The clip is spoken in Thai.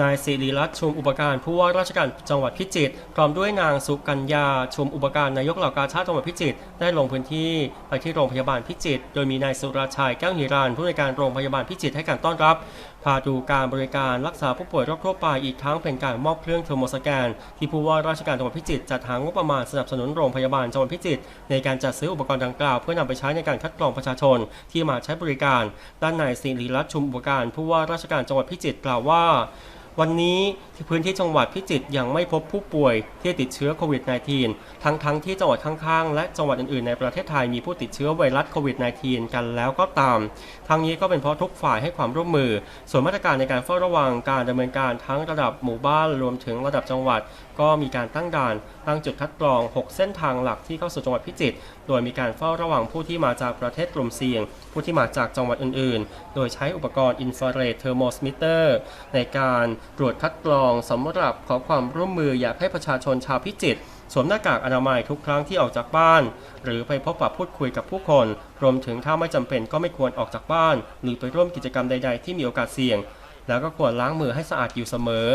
นายศิริรัตน์ชุมอุปการผู้ว่าราชการจังหวัดพิจิตรพร้อมด้วยนางสุกัญญาชุมอุปการนายกเหล่ากาชาติจังหวัดพิจิตรได้ลงพื้นที่ไปที่โรงพยาบาลพิจิตรโดยมีนายสุรชัยแก้วหิรันผู้ในการโรงพยาบาลพิจิตรให้การต้อนรับ พาดูการบริการรักษาผู้ป่วยโรคทั่วไปอีกทั้งเป็นการมอบเครื่องเทอร์โมสแกน ที่ผู้ว่าราชการจังหวัดพิจิตรจัดหางบประมาณสนับสนุนโรงพยาบาลจังหวัดพิจิตรในการจัดซื้ออุปกรณ์ดังกล่าว เพื่อนำไปใช้ในการคัดกรองประชาชนที่มาใช้บริการ ด้านนายศิริรัตน์ชุมอุปการผู้ว่าราชการจังหวัดพิจิตรกล่าวว่า วันนี้ที่พื้นที่จังหวัดพิจิตรยังไม่พบผู้ป่วยที่ติดเชื้อโควิด -19 ทั้งทั้งที่จังหวัดข้างๆ และจังหวัดอื่นๆในประเทศไทยมีผู้ติดเชื้อไวรัสโควิด -19 กันแล้วก็ตาม ทั้งนี้ก็เป็นเพราะทุกฝ่ายให้ความร่วมมือ ส่วนมาตรการในการเฝ้าระวังการดำเนินการทั้งระดับหมู่บ้านรวมถึงระดับจังหวัด ก็มีการตั้งด่านตั้งจุดคัดกรอง 6 เส้นทางหลักที่เข้าสู่จังหวัดพิจิตรโดยมีการเฝ้าระวังผู้ที่มาจากประเทศกลุ่มเสี่ยง ผู้ที่มาจากจังหวัดอื่นๆ โดยใช้อุปกรณ์อินฟราเรดเทอร์โมสมิเตอร์ในการตรวจคัดกรองสำหรับขอความร่วมมืออยากให้ประชาชนชาวพิจิตรสวมหน้ากากอนามัยทุกครั้งที่ออกจากบ้าน หรือไปพบปะพูดคุยกับผู้คน รวมถึงถ้าไม่จำเป็นก็ไม่ควรออกจากบ้าน หรือไปร่วมกิจกรรมใด ๆ ที่มีโอกาสเสี่ยง แล้วก็ควรล้างมือให้สะอาดอยู่เสมอ